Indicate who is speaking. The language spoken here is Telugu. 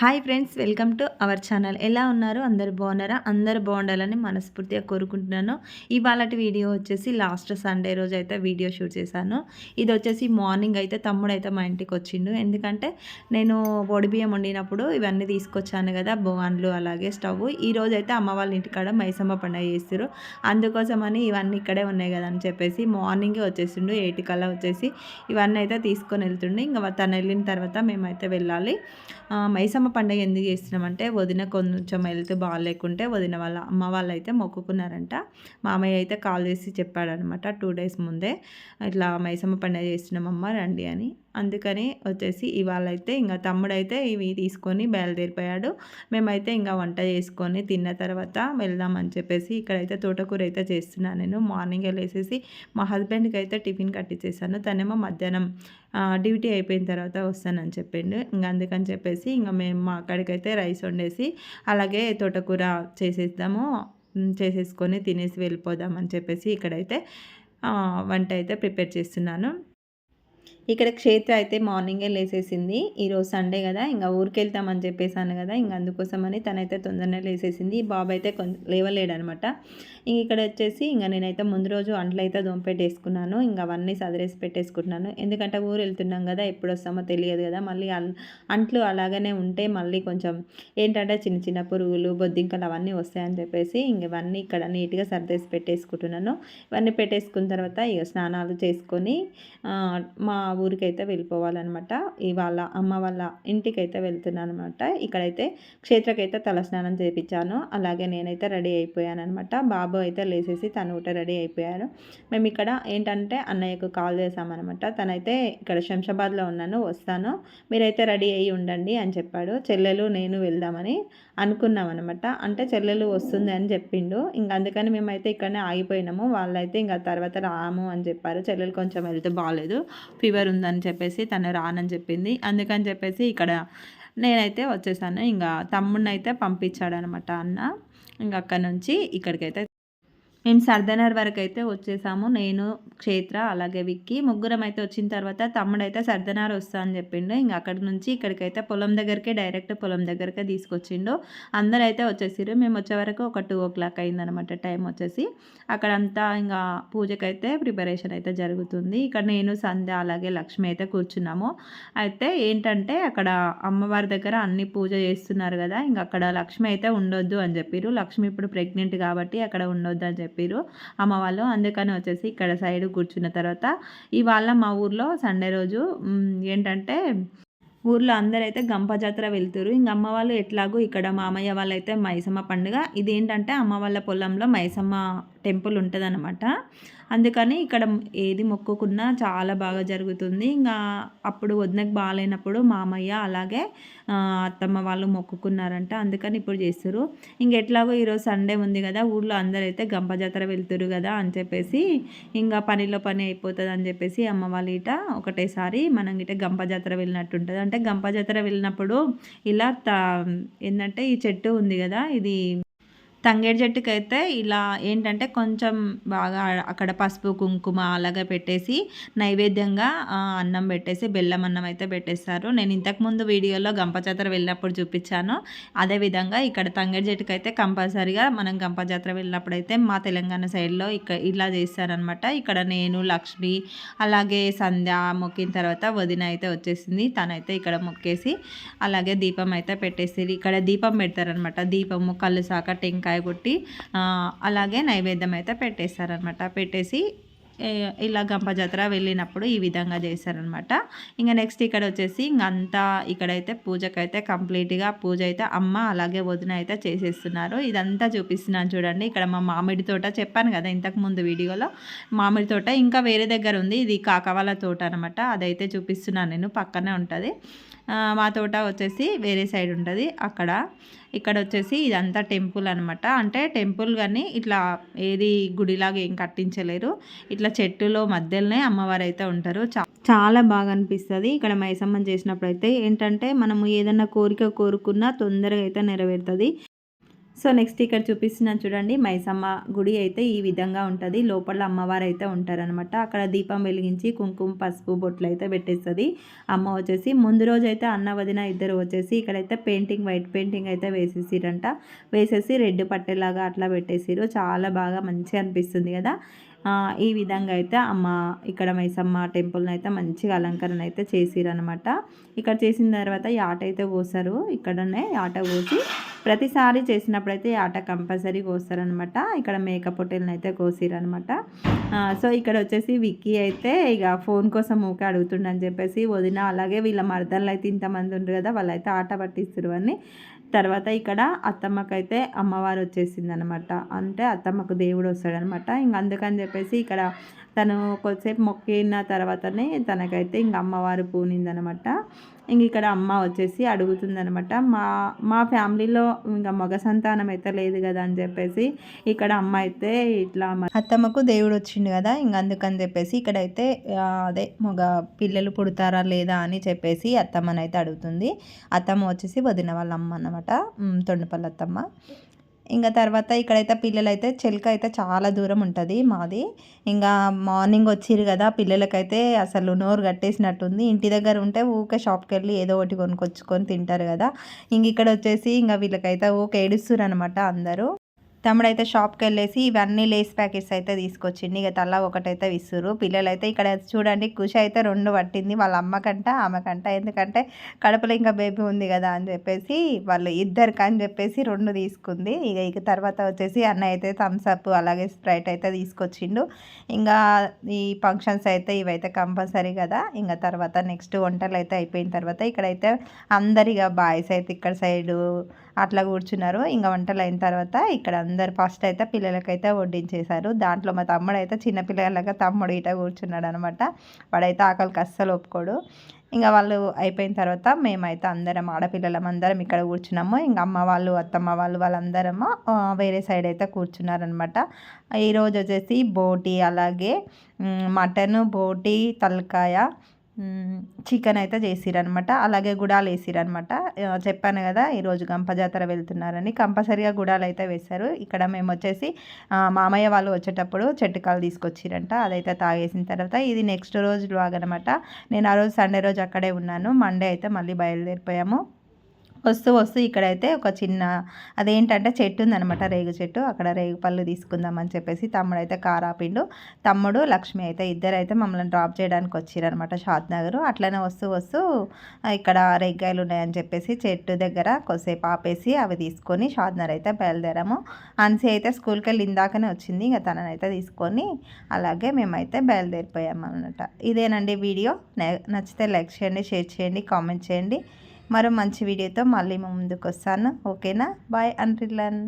Speaker 1: Hi friends welcome to our channel. ఎలా ఉన్నారు? అందరు బాగున్నారా? అందరు బాగుండాలని మనస్ఫూర్తిగా కోరుకుంటున్నాను. ఇవాళ వీడియో వచ్చేసి లాస్ట్ సండే రోజు అయితే వీడియో షూట్ చేశాను. ఇది వచ్చేసి మార్నింగ్ అయితే తమ్ముడు అయితే మా ఇంటికి వచ్చిండు. ఎందుకంటే నేను పొడి బియ్యం వండినప్పుడు ఇవన్నీ తీసుకొచ్చాను కదా బోన్లు అలాగే స్టవ్. ఈ రోజు అయితే అమ్మ వాళ్ళ ఇంటికాడ మైసమ్మ పండుగ చేస్తారు అందుకోసమని ఇవన్నీ ఇక్కడే ఉన్నాయి కదా అని చెప్పేసి మార్నింగే వచ్చేసిండు. ఎయిట్ కల్లా వచ్చేసి ఇవన్నీ అయితే తీసుకొని వెళ్తుండే. ఇంకా తను వెళ్ళిన తర్వాత మేమైతే వెళ్ళాలి. మైసమ్మ బతుకమ్మ పండుగ ఎందుకు చేస్తున్నామంటే వదిన కొంచెం హెల్త్ బాగాలేకుంటే వదిన వాళ్ళ అమ్మ వాళ్ళు అయితే మొక్కుకున్నారంట. మామయ్య అయితే కాల్ చేసి చెప్పాడనమాట టూ డేస్ ముందే ఇట్లా మైసమ్మ పండుగ చేస్తున్నామమ్మ రండి అని. అందుకని వచ్చేసి ఇవాళ అయితే ఇంకా తమ్ముడైతే ఇవి తీసుకొని బయలుదేరిపోయాడు. మేమైతే ఇంకా వంట చేసుకొని తిన్న తర్వాత వెళ్దామని చెప్పేసి ఇక్కడైతే తోటకూర అయితే చేస్తున్నాను నేను. మార్నింగ్ వెళ్ళేసేసి మా హస్బెండ్కి అయితే టిఫిన్ కట్టించేసాను తనేమో మధ్యాహ్నం డ్యూటీ అయిపోయిన తర్వాత వస్తానని చెప్పిండు. ఇంకా అందుకని చెప్పేసి ఇంకా మేము మా అక్కడికైతే రైస్ వండేసి అలాగే తోటకూర చేసేద్దాము చేసేసుకొని తినేసి వెళ్ళిపోదామని చెప్పేసి ఇక్కడైతే వంట అయితే ప్రిపేర్ చేస్తున్నాను. ఇక్కడ క్షేత్ర అయితే మార్నింగే లేసేసింది. ఈరోజు సండే కదా ఇంకా ఊరికి వెళ్తామని చెప్పేసాను కదా ఇంక అందుకోసమని తనైతే తొందరనే లేసేసింది. బాబు అయితే కొంచెం లేవలేడనమాట. ఇంక ఇక్కడ వచ్చేసి ఇంకా నేనైతే ముందు రోజు అంట్లు అయితే దొంపెట్టేసుకున్నాను. ఇంకా అవన్నీ సదిరేసి పెట్టేసుకుంటున్నాను. ఎందుకంటే ఊరు వెళ్తున్నాం కదా ఎప్పుడు వస్తామో తెలియదు కదా. మళ్ళీ అంట్లు అలాగనే ఉంటే మళ్ళీ కొంచెం ఏంటంటే చిన్న చిన్న పురుగులు బొద్దింకలు అవన్నీ వస్తాయని చెప్పేసి ఇంక ఇవన్నీ ఇక్కడ నీట్గా సర్దేసి పెట్టేసుకుంటున్నాను. ఇవన్నీ పెట్టేసుకున్న తర్వాత ఇక స్నానాలు చేసుకొని మా ఊరికైతే వెళ్ళిపోవాలన్నమాట. ఇవాళ అమ్మ వాళ్ళ ఇంటికైతే వెళ్తున్నాను అనమాట ఇక్కడైతే క్షేత్రకైతే తలస్నానం చేయించాను అలాగే నేనైతే రెడీ అయిపోయాను అనమాట బాబు అయితే లేసేసి తను కూడా రెడీ అయిపోయారు మేము ఇక్కడ ఏంటంటే అన్నయ్యకు కాల్ చేశామన్నమాట. తనైతే ఇక్కడ శంషాబాద్లో ఉన్నాను వస్తాను. మీరైతే రెడీ అయ్యి ఉండండి అని చెప్పాడు. చెల్లెలు నేను వెళ్దామని అనుకున్నాం అనమాట అంటే చెల్లెలు వస్తుంది అని చెప్పిండు. ఇంకా అందుకని మేమైతే ఇక్కడనే ఆగిపోయినాము. వాళ్ళైతే ఇంకా తర్వాత రాము అని చెప్పారు. చెల్లెలు కొంచెం వెళ్తే బాగాలేదు ఫీవర్ ఉందని చెప్పేసి తను రానని చెప్పింది. అందుకని చెప్పేసి ఇక్కడ నేనైతే వచ్చేసాను. ఇంకా తమ్ముడిని అయితే పంపించాడనమాట అన్న. ఇంకా అక్కడ నుంచి ఇక్కడికైతే మేము సర్దనర్ వరకు అయితే వచ్చేసాము. నేను క్షేత్ర అలాగే విక్కి ముగ్గురం అయితే వచ్చిన తర్వాత తమ్ముడైతే సర్దనార్ వస్తా అని చెప్పిండు. ఇంకా అక్కడి నుంచి ఇక్కడికైతే పొలం దగ్గరికే డైరెక్ట్ పొలం దగ్గరకే తీసుకొచ్చిండు. అందరూ అయితే వచ్చేసారు మేము వచ్చే వరకు ఒక టూ ఓ క్లాక్ అయిందనమాట టైం వచ్చేసి. అక్కడంతా ఇంకా పూజకైతే ప్రిపరేషన్ అయితే జరుగుతుంది. ఇక్కడ నేను సంధ్య అలాగే లక్ష్మి అయితే కూర్చున్నాము. అయితే ఏంటంటే అక్కడ అమ్మవారి దగ్గర అన్ని పూజ చేస్తున్నారు కదా ఇంకా అక్కడ లక్ష్మి అయితే ఉండొద్దు అని చెప్పారు లక్ష్మి ఇప్పుడు ప్రెగ్నెంట్ కాబట్టి అక్కడ ఉండొద్దు అని చెప్పి చెప్పారు అమ్మ వాళ్ళు అందుకని వచ్చేసి ఇక్కడ సైడ్ కూర్చున్న తర్వాత ఇవాళ మా ఊర్లో సండే రోజు ఏంటంటే ఊర్లో అందరైతే గంప జాతర వెళ్తారు ఇంక అమ్మ వాళ్ళు ఎట్లాగో ఇక్కడ మామయ్య వాళ్ళైతే మైసమ్మ పండుగ. ఇదేంటంటే అమ్మ వాళ్ళ పొలంలో మైసమ్మ టెంపుల్ ఉంటుందన్నమాట. అందుకని ఇక్కడ ఏది మొక్కుకున్నా చాలా బాగా జరుగుతుంది. ఇంకా అప్పుడు వదినకు బాగాలేనప్పుడు మామయ్య అలాగే అత్తమ్మ వాళ్ళు మొక్కుకున్నారంట. అందుకని ఇప్పుడు చేస్తారు ఇంకెట్లాగో ఈరోజు సండే ఉంది కదా ఊళ్ళో అందరైతే గంప జాతర వెళ్తురు కదా అని చెప్పేసి ఇంకా పనిలో పని అయిపోతుంది అని చెప్పేసి అమ్మ వాళ్ళ ఇట ఒకటేసారి మనం ఇట గంప జాతర వెళ్ళినట్టు ఉంటుంది అంటే గంప జాతర వెళ్ళినప్పుడు ఇలా ఏంటంటే ఈ చెట్టు ఉంది కదా ఇది తంగేడు చెట్టుకి అయితే ఇలా ఏంటంటే కొంచెం బాగా అక్కడ పసుపు కుంకుమ అలాగే పెట్టేసి నైవేద్యంగా అన్నం పెట్టేసి బెల్లం అన్నం అయితే పెట్టేస్తారు నేను ఇంతకుముందు వీడియోలో గంప జాతర వెళ్ళినప్పుడు చూపించాను. అదేవిధంగా ఇక్కడ తంగేడు చెట్టుకి అయితే కంపల్సరిగా మనం గంప జాతర వెళ్ళినప్పుడు అయితే మా తెలంగాణ సైడ్లో ఇక్కడ ఇలా చేస్తారనమాట ఇక్కడ నేను లక్ష్మి అలాగే సంధ్య మొక్కిన తర్వాత వదిన అయితే వచ్చేసింది. తనైతే ఇక్కడ మొక్కేసి అలాగే దీపం అయితే పెట్టేసి ఇక్కడ దీపం పెడతారనమాట దీపము కళ్ళు సాక టెంకాయ కొట్టి అలాగే నైవేద్యం అయితే పెట్టేస్తారనమాట పెట్టేసి ఇలా గంప జాతర వెళ్ళినప్పుడు ఈ విధంగా చేశారనమాట ఇంకా నెక్స్ట్ ఇక్కడ వచ్చేసి ఇంకంతా ఇక్కడైతే పూజకైతే కంప్లీట్గా పూజ అయితే అమ్మ అలాగే వదిన అయితే చేసేస్తున్నారు. ఇదంతా చూపిస్తున్నాను చూడండి. ఇక్కడ మా మామిడి తోట చెప్పాను కదా ఇంతకుముందు వీడియోలో. మామిడి తోట ఇంకా వేరే దగ్గర ఉంది. ఇది కాకవాల తోట అనమాట అదైతే చూపిస్తున్నాను నేను. పక్కనే ఉంటుంది. మా తోట వచ్చేసి వేరే సైడ్ ఉంటుంది. అక్కడ ఇక్కడ వచ్చేసి ఇదంతా టెంపుల్ అనమాట అంటే టెంపుల్ కానీ ఇట్లా ఏది గుడిలాగా ఏం కట్టించలేరు. ఇట్లా చెట్టులో మధ్యలోనే అమ్మవారు అయితే ఉంటారు చాలా బాగా అనిపిస్తుంది. ఇక్కడ మైసమ్మం చేసినప్పుడు అయితే ఏంటంటే మనము ఏదన్నా కోరిక కోరుకున్నా తొందరగా అయితే నెరవేరుతుంది. సో నెక్స్ట్ ఇక్కడ చూపిస్తున్నాను చూడండి మైసమ్మ గుడి అయితే ఈ విధంగా ఉంటుంది. లోపల అమ్మవారు అయితే ఉంటారనమాట అక్కడ దీపం వెలిగించి కుంకుమ పసుపు బొట్లు అయితే పెట్టేస్తుంది. అమ్మ వచ్చేసి ముందు రోజు అయితే అన్న వదిన ఇద్దరు వచ్చేసి ఇక్కడైతే పెయింటింగ్ వైట్ పెయింటింగ్ అయితే వేసేసిరంట. వేసేసి రెడ్ పట్టేలాగా అట్లా పెట్టేసిరు చాలా బాగా మంచిగా అనిపిస్తుంది కదా. ఈ విధంగా అయితే అమ్మ ఇక్కడ మైసమ్మ టెంపుల్ని అయితే మంచిగా అలంకరణ అయితే చేసిరనమాట ఇక్కడ చేసిన తర్వాత ఈ ఆట అయితే కోసారు ఇక్కడనే ఆట కోసి ప్రతిసారి చేసినప్పుడైతే ఈ ఆట కంపల్సరీ కోస్తారనమాట ఇక్కడ మేక పొట్టెలను అయితే కోసిరనమాట సో ఇక్కడ వచ్చేసి విక్కీ అయితే ఇక ఫోన్ కోసం ఊకే అడుగుతుండని చెప్పేసి వదిన అలాగే వీళ్ళ మర్దంలో అయితే ఇంతమంది ఉండరు కదా వాళ్ళైతే ఆట పట్టిస్తారు అని. తర్వాత ఇక్కడ అత్తమ్మకైతే అమ్మవారు వచ్చేసింది అనమాట అంటే అత్తమ్మకు దేవుడు వస్తాడనమాట. ఇంక అందుకని చెప్పేసి ఇక్కడ తను కొద్దిసేపు మొక్కిన తర్వాతనే తనకైతే ఇంక అమ్మవారు పూనిందనమాట. ఇంక ఇక్కడ అమ్మ వచ్చేసి అడుగుతుందనమాట మా మా ఫ్యామిలీలో ఇంకా మగ సంతానం అయితే లేదు కదా అని చెప్పేసి ఇక్కడ అమ్మ అయితే ఇట్లా అత్తమ్మకు దేవుడు వచ్చిండు కదా ఇంక అందుకని చెప్పేసి ఇక్కడైతే అదే మగ పిల్లలు పుడతారా లేదా అని చెప్పేసి అత్తమ్మనైతే అడుగుతుంది. అత్తమ్మ వచ్చేసి వదిన వాళ్ళ అమ్మ అనమాట తొండపల్లి అత్తమ్మ. ఇంకా తర్వాత ఇక్కడైతే పిల్లలైతే చెలక అయితే చాలా దూరం ఉంటుంది మాది. ఇంకా మార్నింగ్ వచ్చిరు కదా పిల్లలకైతే అసలు నోరు కట్టేసినట్టుంది. ఇంటి దగ్గర ఉంటే ఊకే షాప్కి వెళ్ళి ఏదో ఒకటి కొనుక్కొచ్చుకొని తింటారు కదా. ఇంక ఇక్కడ వచ్చేసి ఇంకా వీళ్ళకైతే ఊకే ఏడుస్తున్నారు అనమాట అందరూ. తమ్ముడైతే షాప్కి వెళ్ళేసి ఇవన్నీ లేస్ ప్యాకెట్స్ అయితే తీసుకొచ్చింది ఇక తల్ల ఒకటైతే విసురు. పిల్లలైతే ఇక్కడ చూడండి కుషి అయితే రెండు పట్టింది. వాళ్ళ అమ్మకంట ఆమెకంట ఎందుకంటే కడుపులో ఇంకా బేబీ ఉంది కదా అని చెప్పేసి వాళ్ళు ఇద్దరికి అని చెప్పేసి రెండు తీసుకుంది. ఇక ఇక తర్వాత వచ్చేసి అన్న అయితే థమ్స్అప్ అలాగే స్ప్రైట్ అయితే తీసుకొచ్చిండు. ఇంకా ఈ ఫంక్షన్స్ అయితే ఇవైతే కంపల్సరీ కదా. ఇంకా తర్వాత నెక్స్ట్ వంటలు అయితే అయిపోయిన తర్వాత ఇక్కడైతే అందరిగా బాయ్స్ అయితే ఇక్కడ సైడు అట్లా కూర్చున్నారు. ఇంకా వంటలు అయిన తర్వాత ఇక్కడ అందరు ఫస్ట్ అయితే పిల్లలకైతే వడ్డించేశారు. దాంట్లో మా తమ్ముడు అయితే చిన్నపిల్లలగా తమ్ముడు ఇట కూర్చున్నాడు అనమాట వాడైతే ఆకలికి అస్సలు ఒప్పుకోడు. ఇంకా వాళ్ళు అయిపోయిన తర్వాత మేమైతే అందరం ఆడపిల్లలం అందరం ఇక్కడ కూర్చున్నాము. ఇంకా అమ్మ వాళ్ళు అత్తమ్మ వాళ్ళు వాళ్ళందరము వేరే సైడ్ అయితే కూర్చున్నారనమాట. ఈరోజు వచ్చేసి బోటి అలాగే మటన్ బోటి తలకాయ చికెన్ అయితే చేసిరనమాట అలాగే గుడాలు వేసిరనమాట చెప్పాను కదా ఈరోజు గంప జాతర వెళ్తున్నారని. కంపల్సరిగా గుడాలు అయితే వేశారు. ఇక్కడ మేము వచ్చేసి మామయ్య వాళ్ళు వచ్చేటప్పుడు చెట్టుకాలు తీసుకొచ్చిరంట. అదైతే తాగేసిన తర్వాత ఇది నెక్స్ట్ రోజు అనమాట నేను ఆ రోజు సండే రోజు అక్కడే ఉన్నాను. మండే అయితే మళ్ళీ బయలుదేరిపోయాము. వస్తూ వస్తూ ఇక్కడైతే ఒక చిన్న అదేంటంటే చెట్టు ఉందనమాట రేగు చెట్టు. అక్కడ రేగు పళ్ళు తీసుకుందామని చెప్పేసి తమ్ముడు అయితే కారాపిండు తమ్ముడు లక్ష్మి అయితే ఇద్దరు అయితే మమ్మల్ని డ్రాప్ చేయడానికి వచ్చారనమాట షాద్ నగర్. అట్లనే వస్తూ వస్తూ ఇక్కడ రేగ్గాయలు ఉన్నాయని చెప్పేసి చెట్టు దగ్గర కొద్దిసేపు ఆపేసి అవి తీసుకొని షాద్నగర్ అయితే బయలుదేరాము. అన్సి అయితే స్కూల్కి వెళ్ళి ఇందాకనే వచ్చింది. ఇంకా తననైతే తీసుకొని అలాగే మేమైతే బయలుదేరిపోయాము అనమాట ఇదేనండి వీడియో. నచ్చితే లైక్ చేయండి షేర్ చేయండి కామెంట్ చేయండి. మరో మంచి వీడియోతో మళ్ళీ ముందుకు వస్తాను ఓకేనా? బాయ్ అండ్రిలన్